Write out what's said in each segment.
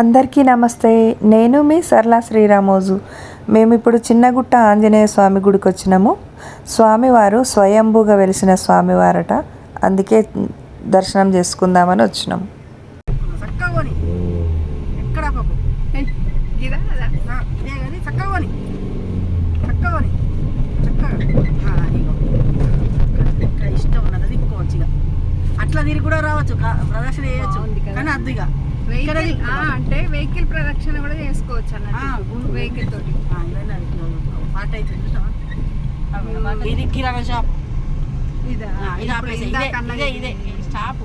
అందరికీ నమస్తే. నేను మీ సరళ శ్రీరామోజు. మేము ఇప్పుడు చిన్నగుట్ట ఆంజనేయ స్వామి గుడికి వచ్చినాము స్వామివారు స్వయంభూగా వెలిసిన స్వామివారట. అందుకే దర్శనం చేసుకుందామని ఇక్కడ ఇష్టం ఉన్నది ఇక అట్లా తిరిగి కూడా రావచ్చు. ప్రదర్శన చేయొచ్చు. కానీ అద్దు అంటే వెహికల్ ప్రదక్షిణ కూడా చేసుకోవచ్చు ఆ, అన్నట్టు. వెహికల్ తోటి? ఇది కిరాణా షాప్. ఇదా ఇది ఇప్పుడు ఆపేసి. ఇదే ఇందాక అన్నది ఇదే ఇదే. ఈ స్టాప్.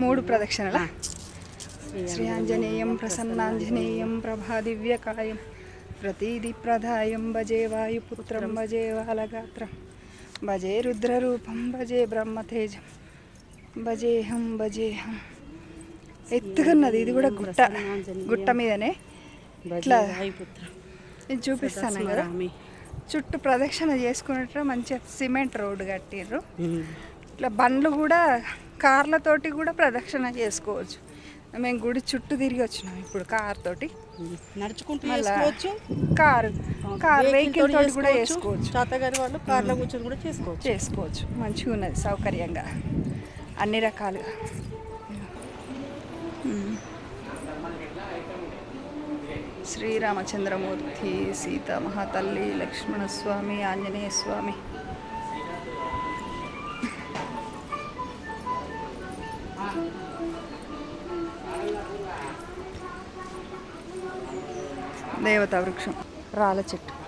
మూడు ప్రదక్షిణల. శ్రీ ఆంజనేయం ప్రసన్నాంజనేయం ప్రభాదివ్యకాయం. ప్రతీది ప్రదాయం భజే వాయుపుత్రం భజే బాలగాత్రం భజే రుద్రరూపం భజే బ్రహ్మతేజం భజేహం భజేహం ఎత్తుకున్నది. ఇది కూడా గుట్ట. గుట్ట మీదనే ఇట్లా ఇది చూపిస్తాను కదా. చుట్టూ ప్రదక్షిణ చేసుకున్నట్టు మంచిగా సిమెంట్ రోడ్డు కట్టిర్రు. ఇట్లా బండ్లు కూడా కార్లతోటి కూడా ప్రదక్షిణ చేసుకోవచ్చు. మేము గుడి చుట్టూ తిరిగి వచ్చినాం ఇప్పుడు కార్ తోటి. నడుచుకుంటూ చేసుకోవచ్చు కార్ కార్ వెహికల్ తోటి కూడా చేసుకోవచ్చు చేతగారి వాళ్ళు కార్లో కూర్చొని కూడా చేసుకోవచ్చు. చేసుకోవచ్చు. మంచిగా ఉన్నది సౌకర్యంగా. అన్ని రకాలుగా. శ్రీరామచంద్రమూర్తి సీత మహాతల్లి లక్ష్మణస్వామి ఆంజనేయ స్వామి దేవతా వృక్షం. రాళ్ళ చెట్టు.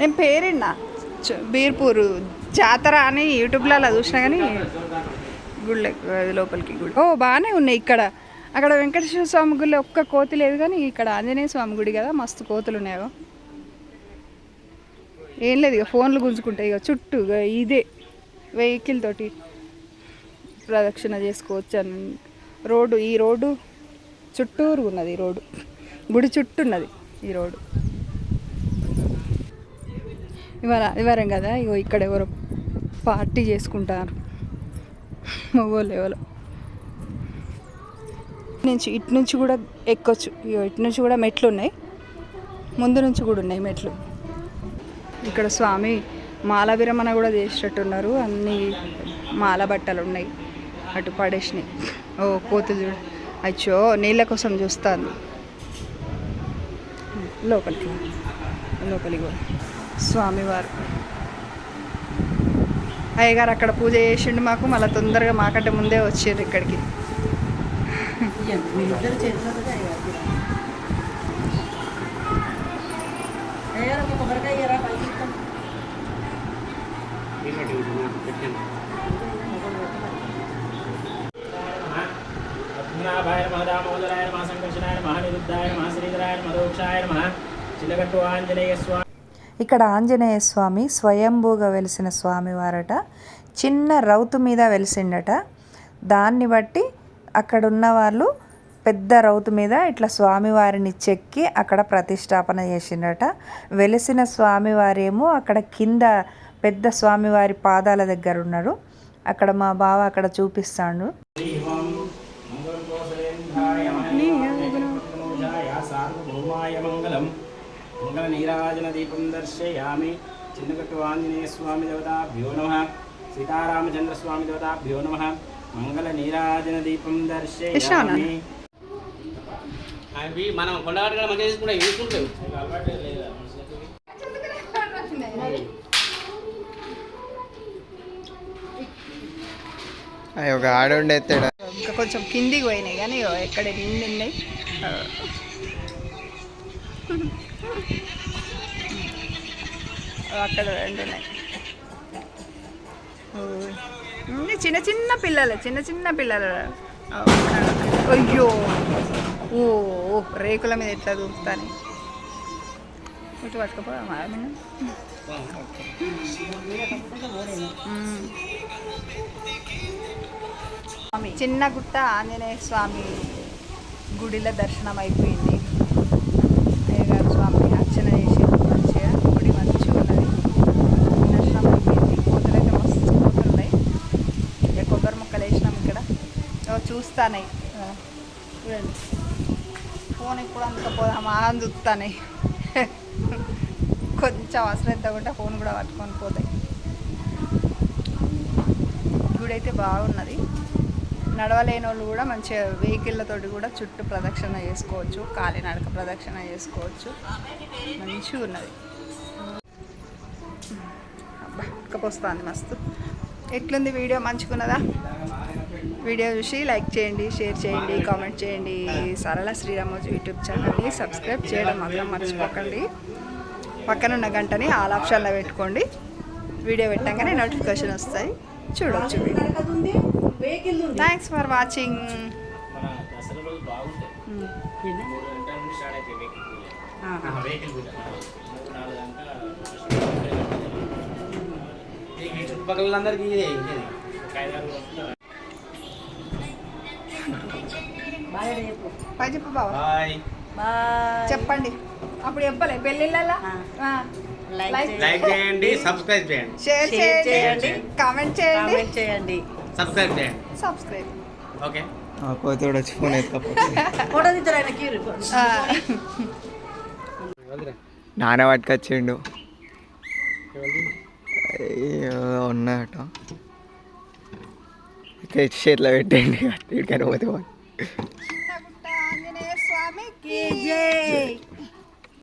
నేను పేరిన్నా చ- బీర్పూరు. జాతర అని యూట్యూబ్లో అలా చూసినా కానీ గుళ్ళ లోపలికి గుడి. ఓ బాగానే ఉన్నాయి ఇక్కడ. అక్కడ వెంకటేశ్వర స్వామి గుడిలో ఒక్క కోతి లేదు కానీ ఇక్కడ ఆంజనేయ స్వామి గుడి కదా మస్తు కోతులు ఉన్నాయో. ఏం లేదు ఇక ఫోన్లు గుంజుకుంటాయి ఇక చుట్టూ ఇదే వెహికల్ తోటి. ప్రదక్షిణ చేసుకోవచ్చు అని. రోడ్డు ఈ రోడ్డు చుట్టూరు ఉన్నది ఈ రోడ్డు. గుడి చుట్టూ ఉన్నది ఈ రోడ్డు. ఇవాళ ఆదివారం కదా ఇగో ఇక్కడ ఎవరో పార్టీ చేసుకుంటారు. మొగోళ్ళు ఎవరో. నుంచి ఇటు నుంచి కూడా ఎక్కొచ్చు. ఇగో ఇటు నుంచి కూడా మెట్లు ఉన్నాయి. ముందు నుంచి కూడా ఉన్నాయి మెట్లు. ఇక్కడ స్వామి మాల విరమణ కూడా చేసేటట్టున్నారు. అన్ని మాల బట్టలు ఉన్నాయి. అటు పడేసినాయి. ఓ కోతులు చూడు. అచ్చో నీళ్ళ కోసం చూస్తాను. లోపలికి లోపలికి పో. స్వామివారు. అయ్యగారు అక్కడ పూజ చేసిండు మాకు. మళ్ళీ తొందరగా మాకంటే ముందే వచ్చారు ఇక్కడికి. కొబ్బరికాయ ఇయ్యరా నమ దామోదరాయ నమ సంకర్షణాయ నమ నిరుద్ధాయ నమ శ్రీధరాయ నమ నమ ఆంజనేయ స్వామి ఇక్కడ ఆంజనేయ స్వామి స్వయంభూగా వెలిసిన స్వామివారట. చిన్న రౌతు మీద వెలిసిండట. దాన్ని బట్టి అక్కడ ఉన్న వాళ్ళు పెద్ద రౌతు మీద ఇట్లా స్వామివారిని చెక్కి అక్కడ ప్రతిష్టాపన చేసిండట. వెలిసిన స్వామివారేమో అక్కడ కింద పెద్ద స్వామివారి పాదాల దగ్గర ఉన్నారు. అక్కడ మా బావ అక్కడ చూపిస్తాడు. మంగళ నీరాజన దీపం దర్శయామి చిన్నగట్టు ఆంజనేయ స్వామి దేవతాభ్యో నమ సీతారామచంద్ర స్వామి దేవతాభ్యో నమ మంగళ నీరాజన దీపం దర్శయామి అవి మనం కొండగట్టుగా మంచిగా తీసుకుంటే తీసుకుంటావు అయ్య ఒక ఆడోండి ఇంకా కొంచెం కిందికి పోయినాయి కానీ ఎక్కడ నిండి ఉన్నాయి. అక్కడ రెండు ఉన్నాయి. చిన్న చిన్న పిల్లలు చిన్న చిన్న పిల్లలు. అయ్యో. ఓ ఓ, రేకుల మీద ఎట్లా దూకుతాని? ఇటు పట్టుకపో చిన్న గుట్ట ఆంజనేయ స్వామి గుడిలో దర్శనం అయిపోయింది. వస్తున్నాయి చూడండి ఫోన్ ఇప్పుడు అంత పోదామా? అని చూస్తాయి కొంచెం అశ్రద్ధ కూడా ఫోన్ కూడా పట్టుకొని పోతాయి. గుడి అయితే బాగున్నది. నడవలేని వాళ్ళు కూడా మంచిగా వెహికల్లతోటి కూడా చుట్టూ ప్రదక్షిణ చేసుకోవచ్చు కాలినడక ప్రదక్షిణ చేసుకోవచ్చు. మంచిగా ఉన్నది. అబ్బా ఉక్కపోస్తుంది మస్తు. ఎట్లుంది వీడియో? మంచుకున్నదా వీడియో చూసి లైక్ చేయండి షేర్ చేయండి కామెంట్ చేయండి. సరళ శ్రీరామోజు యూట్యూబ్ ఛానల్ని సబ్స్క్రైబ్ చేయడం మాత్రం మర్చిపోకండి. పక్కన ఉన్న గంటని ఆల్ ఆప్షన్లో పెట్టుకోండి. వీడియో పెట్టంగానే నోటిఫికేషన్ వస్తాయి. చూడొచ్చు థ్యాంక్స్ ఫర్ వాచింగ్ మన చెప్పు పై చెప్పు బాబా బాయ్. బాయ్. చెప్పండి. అప్పుడు చెప్పలే. పెళ్ళిళ్ళ ఆ. లైక్ చేయండి. లైక్ చేయండి సబ్స్క్రైబ్ చేయండి. షేర్ చేయండి. కామెంట్ చేయండి. కామెంట్ చేయండి. సబ్స్క్రైబ్ చేయండి. సబ్స్క్రైబ్. ఓకే. కోతోడు వచ్చి ఫోన్ నాన్న పట్టుకొచ్చిండు అయ్యో, ఉన్నాయట తెచ్చి చేతిలో పెట్టండి ఇక్కడికైనా పోతే Yay! Yay.